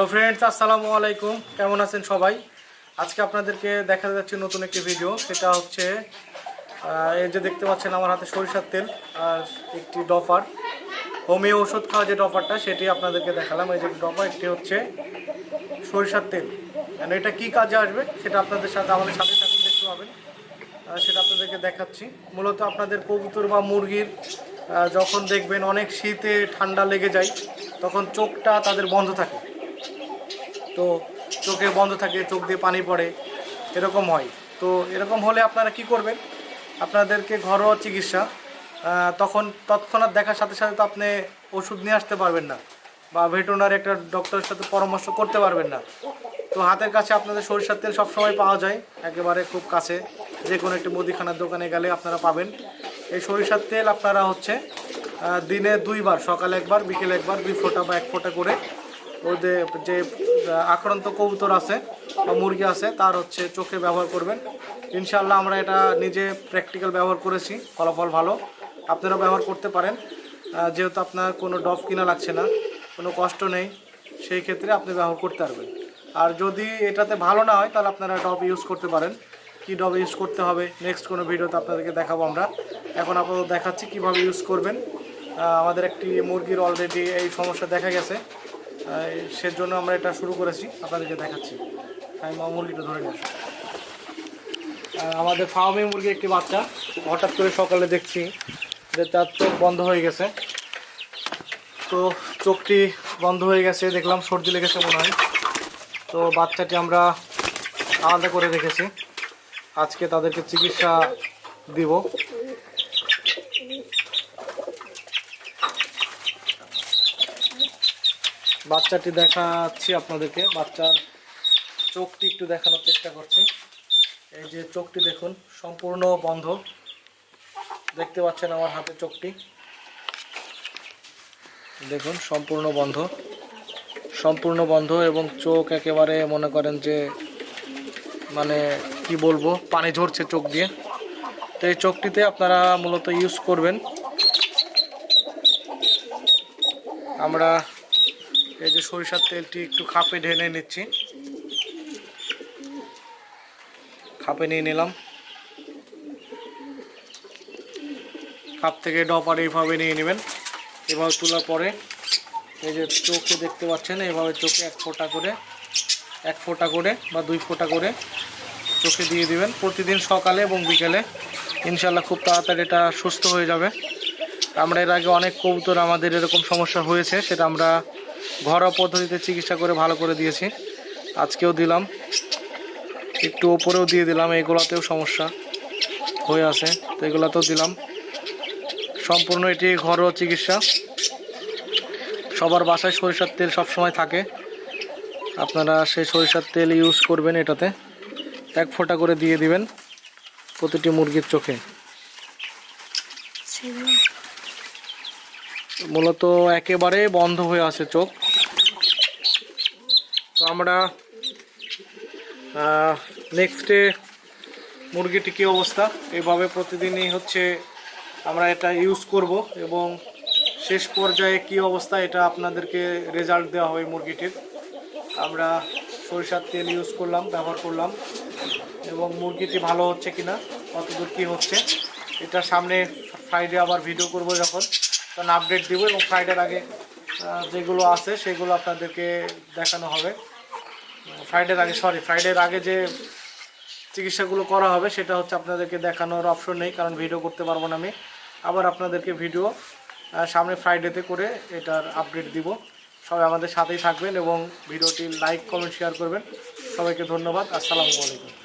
Hello friends আসসালামু আলাইকুম। কেমন আছেন সবাই? আজকে আপনাদেরকে দেখা যাচ্ছে নতুন একটি ভিডিও সেটা হচ্ছে এই যে দেখতে পাচ্ছেন আমার হাতে সরিষার তেল আর একটি ডফার। হোমিও ওষুধ খাওয়া যে ডফারটা, সেটি আপনাদেরকে দেখালাম। এই যে ডফার, একটি হচ্ছে সরিষার তেল। মানে এটা কি কাজে আসবে, সেটা আপনাদের সাথে আমাদের সাথে সাথে দেখতে পাবেন। সেটা আপনাদেরকে দেখাচ্ছি। মূলত আপনাদের কবুতর বা মুরগির যখন দেখবেন অনেক শীতে ঠান্ডা লেগে যায়, তখন চোখটা তাদের বন্ধ থাকে। তো চোখে বন্ধ থাকে, চোখ দিয়ে পানি পড়ে, এরকম হয়। তো এরকম হলে আপনারা কি করবেন? আপনাদেরকে ঘরোয়া চিকিৎসা তখন তৎক্ষণাৎ দেখার সাথে সাথে তো আপনি ওষুধ নিয়ে আসতে পারবেন না বা ভেটেরিনারি একটা ডক্টরের সাথে পরামর্শ করতে পারবেন না। তো হাতের কাছে আপনাদের সরিষার তেল সবসময় পাওয়া যায়, একেবারে খুব কাছে। যে কোনো একটি মুদিখানার দোকানে গেলে আপনারা পাবেন। এই সরিষার তেল আপনারা হচ্ছে দিনে দুইবার, সকালে একবার, বিকেলে একবার, দুই ফোঁটা বা এক ফোঁটা করে ওদের যে আক্রান্ত কবুতর আছে বা মুরগি আছে, তার হচ্ছে চোখে ব্যবহার করবেন। ইনশাল্লাহ আমরা এটা নিজে প্র্যাকটিক্যাল ব্যবহার করেছি, ফলাফল ভালো। আপনারা ব্যবহার করতে পারেন। যেহেতু আপনার কোনো ডফ কিনা লাগছে না, কোনো কষ্ট নেই, সেই ক্ষেত্রে আপনি ব্যবহার করতে পারবেন। আর যদি এটাতে ভালো না হয়, তাহলে আপনারা ডব ইউজ করতে পারেন। কি ডব ইউজ করতে হবে নেক্সট কোনো ভিডিওতে আপনাদেরকে দেখাবো আমরা। এখন আপাতত দেখাচ্ছি কীভাবে ইউজ করবেন। আমাদের একটি মুরগির অলরেডি এই সমস্যা দেখা গেছে। সেজন্য আমরা এটা শুরু করেছি, আপনাদেরকে দেখাচ্ছি। মুরগিটা ধরে নিয়ে আমাদের ফার্মে মুরগি একটি বাচ্চা, হঠাৎ করে সকালে দেখছি যে তার চোখ বন্ধ হয়ে গেছে। তো চোখটি বন্ধ হয়ে গেছে, দেখলাম সর্দি লেগেছে মনে হয়। তো বাচ্চাটি আমরা আলাদা করে রেখেছি। আজকে তাদেরকে চিকিৎসা দিব। বাচ্চাটি দেখাচ্ছি আপনাদেরকে। বাচ্চার চোখটি একটু দেখানোর চেষ্টা করছি। এই যে চোখটি দেখুন, সম্পূর্ণ বন্ধ। দেখতে পাচ্ছেন আমার হাতে চোখটি। দেখুন, সম্পূর্ণ বন্ধ। সম্পূর্ণ বন্ধ এবং চোখ একেবারে মনে করেন যে মানে কি বলব, পানি ঝরছে চোখ দিয়ে। তো এই চোখটিতে আপনারা মূলত ইউজ করবেন। আমরা এই যে সরিষার তেলটি একটু খাপে ঢেলে নিচ্ছি। খাপে নিয়ে নিলাম। খাপ থেকে ডপার এইভাবে নিয়ে নেবেন। এভাবে তোলার পরে এই যে চোখে দেখতে পাচ্ছেন, এভাবে চোখে এক ফোঁটা করে, এক ফোঁটা করে বা দুই ফোঁটা করে চোখে দিয়ে দিবেন। প্রতিদিন সকালে এবং বিকেলে ইনশাল্লাহ খুব তাড়াতাড়ি এটা সুস্থ হয়ে যাবে। আমরা এর আগে অনেক কবুতর আমাদের এরকম সমস্যা হয়েছে, সেটা আমরা ঘরোয়া পদ্ধতিতে চিকিৎসা করে ভালো করে দিয়েছি। আজকেও দিলাম। একটু ওপরেও দিয়ে দিলাম এগুলোতেও সমস্যা হয়ে আছে তো এগুলোতেও দিলাম। সম্পূর্ণ এটি ঘরোয়া চিকিৎসা। সবার বাসায় সরিষার তেল সবসময় থাকে। আপনারা সেই সরিষার তেল ইউজ করবেন এটাতে। এক ফোঁটা করে দিয়ে দিবেন প্রতিটি মুরগির চোখে। মূলত একেবারে বন্ধ হয়ে আছে চোখ। আমরা নেক্সটে মুরগিটি কী অবস্থা? এভাবে প্রতিদিনই হচ্ছে আমরা এটা ইউজ করব এবং শেষ পর্যায়ে কি অবস্থা এটা আপনাদেরকে রেজাল্ট দেওয়া হবে মুরগিটির। আমরা সরিষার তেল ইউজ করলাম, ব্যবহার করলাম এবং মুরগিটি ভালো হচ্ছে কিনা, কতদূর কী হচ্ছে, এটা সামনে ফ্রাইডে আবার ভিডিও করব যখন। তখন আপডেট দিব এবং ফ্রাইডের আগে যেগুলো আছে সেগুলো আপনাদেরকে দেখানো হবে। ফ্রাইডের আগে সরি ফ্রাইডের আগে যে চিকিৎসাগুলো করা হবে, সেটা হচ্ছে আপনাদেরকে দেখানোর অপশন নেই, কারণ ভিডিও করতে পারব না আমি। আবার আপনাদেরকে ভিডিও সামনে ফ্রাইডেতে করে এটার আপডেট দিব। সবাই আমাদের সাথেই থাকবেন এবং ভিডিওটি লাইক কমেন্ট শেয়ার করবেন। সবাইকে ধন্যবাদ। আসসালামু আলাইকুম।